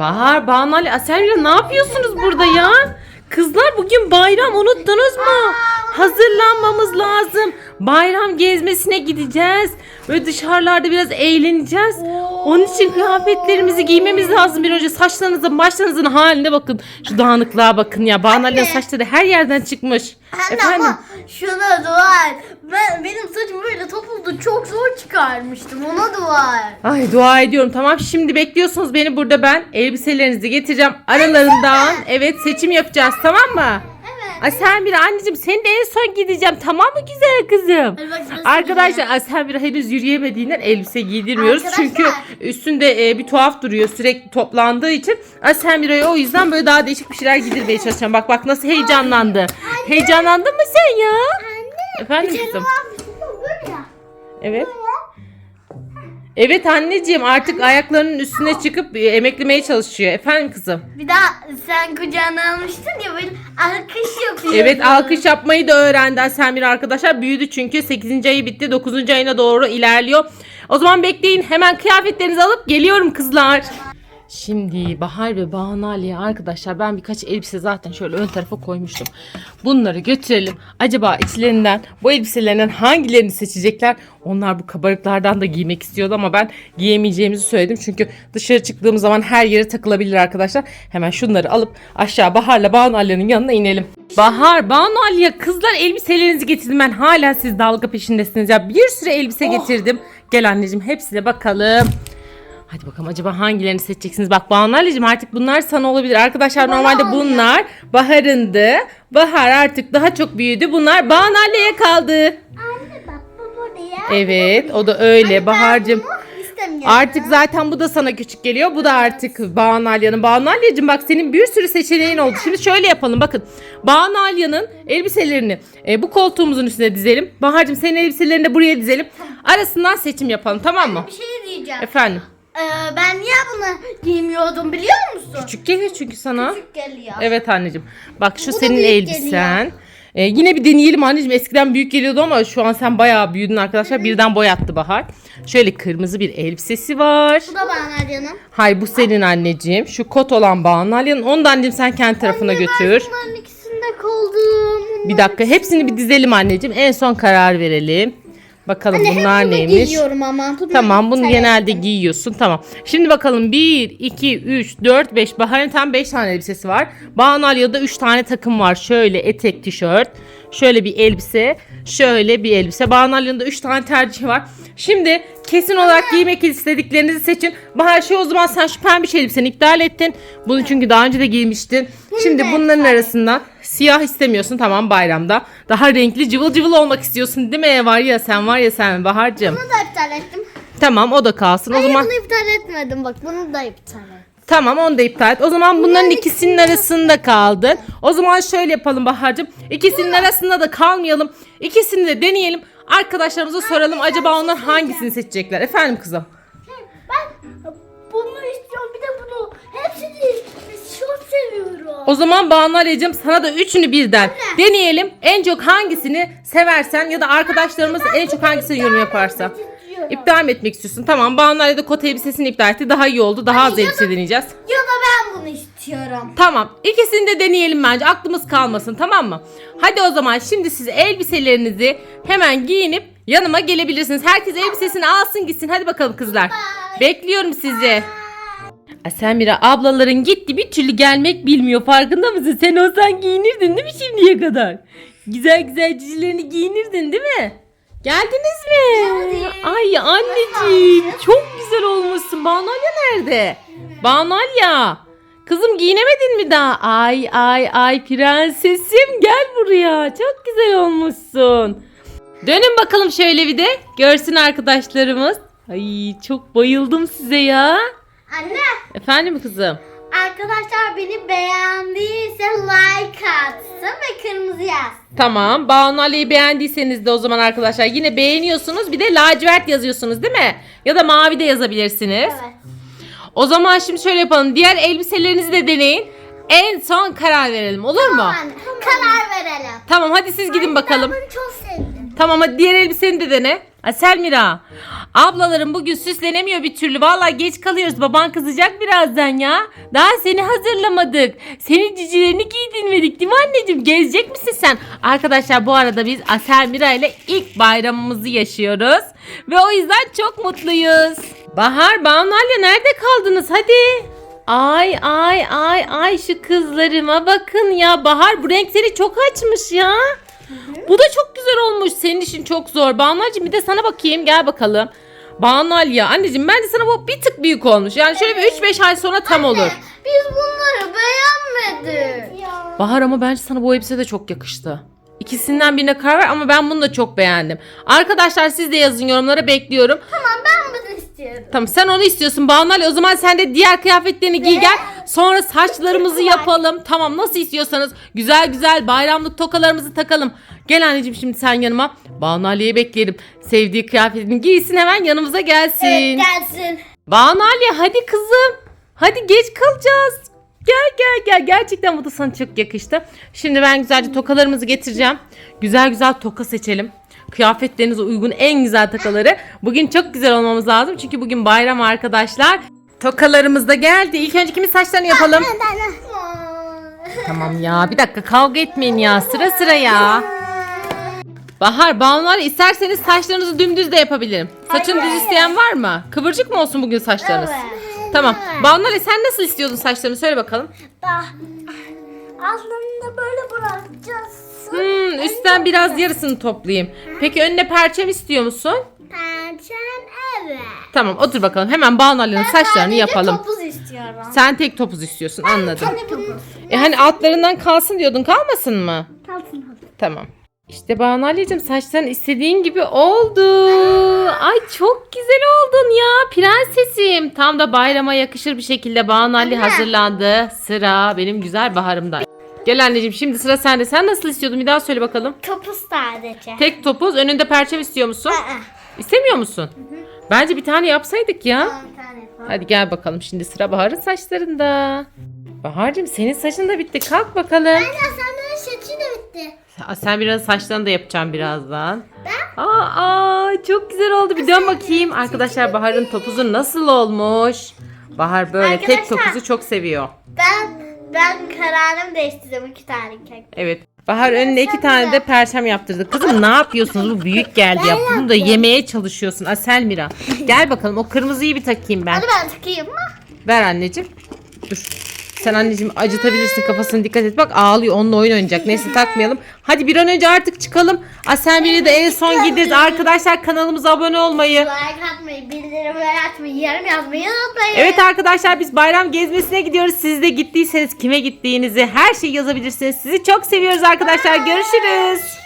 Bahar, Banu Ali, Aselya ne yapıyorsunuz burada ya? Kızlar bugün bayram unuttunuz mu? Hazırlanmamız lazım. Bayram gezmesine gideceğiz. Böyle dışarılarda biraz eğleneceğiz. Onun için kıyafetlerimizi giymemiz lazım bir önce. Saçlarınızın, başlarınızın haline bakın. Şu dağınıklığa bakın ya. Banu Ali'nin saçları her yerden çıkmış. Anne Efendim? ama şuna et. Ben, benim saçım böyle topuzdu. Çok zor çıkarmıştım. Ona et. Ay dua ediyorum tamam şimdi bekliyorsunuz beni burada ben elbiselerinizi getireceğim aralarından evet seçim yapacağız tamam mı? Bir anneciğim seni de en son gideceğim tamam mı güzel kızım? Hadi bak nasıl Arkadaşlar Asel bir henüz yürüyemediğinden elbise giydirmiyoruz. Arkadaşlar. Çünkü üstünde e, bir tuhaf duruyor sürekli toplandığı için. Asel Mira'ya o yüzden böyle daha değişik bir şeyler giydirmeye çalışacağım. Bak bak nasıl heyecanlandı. Heyecanlandın mı sen ya? Anne. Efendim Bir kere kızım? böyle ya. Evet. Evet anneciğim artık ayaklarının üstüne çıkıp e, emeklemeye çalışıyor. Efendim kızım. Bir daha sen kucağına almıştın ya böyle alkış yapıyordun. Evet alkış yapmayı da öğrendi Asemir arkadaşlar. Büyüdü çünkü 8. ayı bitti. 9. ayına doğru ilerliyor. O zaman bekleyin. Hemen kıyafetlerinizi alıp geliyorum kızlar. Şimdi Bahar ve Banu Ali'ye arkadaşlar ben birkaç elbise zaten şöyle ön tarafa koymuştum. Bunları götürelim. Acaba içlerinden bu elbiselerinden hangilerini seçecekler? Onlar bu kabarıklardan da giymek istiyordu ama ben giyemeyeceğimizi söyledim. Çünkü dışarı çıktığımız zaman her yere takılabilir arkadaşlar. Hemen şunları alıp aşağı Bahar'la Banu Ali'nin yanına inelim. Bahar, Banu Ali'ye kızlar elbiselerinizi getirdim. Ben hala siz dalga peşindesiniz ya. Bir sürü elbise getirdim. Gel anneciğim hepsine bakalım. Hadi bakalım acaba hangilerini seçeceksiniz? Bak Banu Ali'cim artık bunlar sana olabilir. Arkadaşlar Bana normalde oluyor. bunlar Bahar'ındı. Bahar artık daha çok büyüdü. Bunlar Banu Ali'ye kaldı. Anne bak bu burada ya. Evet o da öyle Bahar'cığım. Bunu istemiyorum. Artık zaten bu da sana küçük geliyor. Bu da artık Banu Alya'nın. Banu Alya'cığım bak senin bir sürü seçeneğin oldu. Şimdi şöyle yapalım bakın. Banu Alya'nın elbiselerini e, bu koltuğumuzun üstüne dizelim. Bahar'cığım senin elbiselerini de buraya dizelim. Arasından seçim yapalım tamam mı? Bir şey diyeceğim. Efendim. Ee, ben niye bunu giymiyordum biliyor musun? Küçük geliyor çünkü sana. Küçük geliyor. Evet anneciğim. Bak şu Bu da senin büyük elbisen. Ee, yine bir deneyelim anneciğim. Eskiden büyük geliyordu ama şu an sen bayağı büyüdün arkadaşlar. Birden boy attı Bahar. Şöyle kırmızı bir elbisesi var. Bu da bana canım. Hay bu senin anneciğim. Şu kot olan Banu Alya'nın. Onu da anneciğim sen kendi tarafına götür. Ben bunların ikisinde kaldım. Bir dakika hepsini bir dizelim anneciğim. En son karar verelim. Bakalım bunlar hep bunu neymiş. giyiyorum ama. Dur, Tamam bunu sen genelde giyiyorsun. Tamam. Şimdi bakalım 1, 2, 3, 4, 5. Bahar'ın tam 5 tane elbisesi var. Banu Alya'da 3 tane takım var. Şöyle etek, tişört. Şöyle bir elbise. Şöyle bir elbise. Banu Alya'nın da 3 tane tercihi var. Şimdi kesin olarak giymek istediklerinizi seçin. Bahar şey o zaman sen şu pembiş elbiseni iptal ettin. Bunu çünkü daha önce de giymiştin. Şimdi bunların arasından siyah istemiyorsun tamam bayramda. Daha renkli cıvıl cıvıl olmak istiyorsun değil mi? Var ya sen var ya sen Bahar'cığım. Bunu da iptal ettim. Tamam o da kalsın. O Hayır zaman bunu iptal etmedim bak bunu da iptal et. tamam onu da iptal et. O zaman bunların ikisinin arasında kaldın. O zaman şöyle yapalım Bahar'cığım. İkisinin arasında da kalmayalım. İkisini de deneyelim. Arkadaşlarımıza soralım acaba onlar hangisini seçecekler. Efendim kızım. Ben bunu istiyorum bir de bunu. Hepsini çok seviyorum. O zaman Banu Aleyciğim sana da üçünü birden deneyelim. En çok hangisini seversen ya da arkadaşlarımız en çok hangisini yorum yaparsa. İptal mi etmek istiyorsun? Tamam Banu Ali de kot elbisesini iptal etti. Daha iyi oldu. Daha az elbise deneyeceğiz. Ya da ben bunu istiyorum. Tamam. İkisini de deneyelim bence. Aklımız kalmasın tamam mı? Hadi o zaman şimdi siz elbiselerinizi hemen giyinip yanıma gelebilirsiniz. Herkes elbisesini alsın gitsin. Hadi bakalım kızlar. Bekliyorum sizi. Asemira ablaların gitti bir türlü gelmek bilmiyor. Farkında mısın? Sen olsan giyinirdin değil mi şimdiye kadar? Güzel güzel cicilerini giyinirdin değil mi? Geldiniz mi? Geldim. Ay anneciğim çok güzel olmuşsun. Banu Alya nerede? Banu Alya. Kızım giyinemedin mi daha? Ay ay ay prensesim gel buraya. Çok güzel olmuşsun. Dönün bakalım şöyle bir de. Görsün arkadaşlarımız. Ay çok bayıldım size ya. Anne Efendim kızım. arkadaşlar beni beğendiyse like atsın ve kırmızı yaz. Tamam. Banu Ali'yi beğendiyseniz de o zaman arkadaşlar yine beğeniyorsunuz. Bir de lacivert yazıyorsunuz değil mi? Ya da mavi de yazabilirsiniz. Evet. O zaman şimdi şöyle yapalım. Diğer elbiselerinizi de deneyin. En son karar verelim olur mu? Anne karar verelim. Tamam hadi siz gidin bakalım. Ben bunu çok sevdim. Tamam hadi diğer elbiseni de dene. Selmira. Ablalarım bugün süslenemiyor bir türlü. Vallahi geç kalıyoruz. Baban kızacak birazdan ya. Daha seni hazırlamadık. Senin cicilerini giydirmedik değil mi anneciğim? Gezecek misin sen? Arkadaşlar bu arada biz Aselmira ile ilk bayramımızı yaşıyoruz. Ve o yüzden çok mutluyuz. Bahar, Banu Alya nerede kaldınız? Hadi. Ay ay ay ay şu kızlarıma bakın ya. Bahar bu renk seni çok açmış ya. Bu da çok güzel olmuş. Senin işin çok zor. Banu'cığım bir de sana bakayım. Gel bakalım. Banu Alya anneciğim bence sana bu bir tık büyük olmuş. Yani şöyle bir 3-5 ay sonra tam olur. Biz bunları beğenmedik. Bahar ama bence sana bu elbise de çok yakıştı. İkisinden birine karar ver ama ben bunu da çok beğendim. Arkadaşlar siz de yazın yorumlara bekliyorum. Tamam ben bunu istiyorum. Tamam sen onu istiyorsun Banu Ali. O zaman sen de diğer kıyafetlerini giy gel. Sonra saçlarımızı yapalım. Tamam nasıl istiyorsanız güzel güzel bayramlık tokalarımızı takalım. Gel anneciğim şimdi sen yanıma. Banu Ali'yi bekleyelim. Sevdiği kıyafetini giysin hemen yanımıza gelsin. Evet gelsin. Banu Ali hadi kızım. Hadi geç kalacağız. Gel gel gel. Gerçekten bu da sana çok yakıştı. Şimdi ben güzelce tokalarımızı getireceğim. Güzel güzel toka seçelim. Kıyafetlerinize uygun en güzel tokaları. Bugün çok güzel olmamız lazım. Çünkü bugün bayram arkadaşlar. Tokalarımız da geldi. İlk önce kimin saçlarını yapalım? Tamam ya bir dakika kavga etmeyin ya sıra sıra ya. Bahar, Banular isterseniz saçlarınızı dümdüz de yapabilirim. Saçını düz isteyen var mı? Kıvırcık mı olsun bugün saçlarınız? Tamam. Banular sen nasıl istiyordun saçlarını söyle bakalım. Bah. Aslında böyle bırakacağız. Hmm, üstten biraz yarısını toplayayım. Peki önüne perçem istiyor musun? Pençen evet. Tamam otur bakalım. Hemen Banular'ın saçlarını yapalım. topuz istiyorum. Sen tek topuz istiyorsun anladım. Topuz. E hani altlarından kalsın diyordun kalmasın mı? Kalsın. Tamam. İşte Banu Ali'cim saçların istediğin gibi oldu. Ay çok güzel oldun ya prensesim. Tam da bayrama yakışır bir şekilde Banu Ali hazırlandı. Sıra benim güzel baharımda. Gel anneciğim şimdi sıra sende. Sen nasıl istiyordun bir daha söyle bakalım. Topuz sadece. Tek topuz önünde perçem istiyor musun? Aa, İstemiyor musun? Bence bir tane yapsaydık ya. bir tane yapalım. Hadi gel bakalım şimdi sıra Bahar'ın saçlarında. Bahar'cığım senin saçın da bitti. Kalk bakalım. Sen benim saçı da bitti. Sen biraz saçlarını da yapacağım birazdan. Aa, aa, çok güzel oldu. Bir dön bakayım. Arkadaşlar Bahar'ın topuzu nasıl olmuş? Bahar böyle tek Arkadaşlar. topuzu çok seviyor. Ben ben kararımı değiştirdim iki tane kek. Evet. Bahar önüne iki tane de perçem yaptırdı. Kızım ne yapıyorsunuz? Bu büyük geldi ya. Bunu da yemeye çalışıyorsun. Asel Mira. Gel bakalım o kırmızıyı bir takayım ben. Hadi ben takayım mı? Ver anneciğim. Dur. Sen anneciğim acıtabilirsin kafasını dikkat et. Bak ağlıyor onunla oyun oynayacak. Neyse takmayalım. Hadi bir an önce artık çıkalım. Asel Mira'yı de en son gideriz. Arkadaşlar kanalımıza abone olmayı. Like atmayı, bildirimleri açmayı, yorum yazmayı unutmayın. Evet arkadaşlar biz bayram gezmesine gidiyoruz. Siz de gittiyseniz kime gittiğinizi her şeyi yazabilirsiniz. Sizi çok seviyoruz arkadaşlar. Görüşürüz.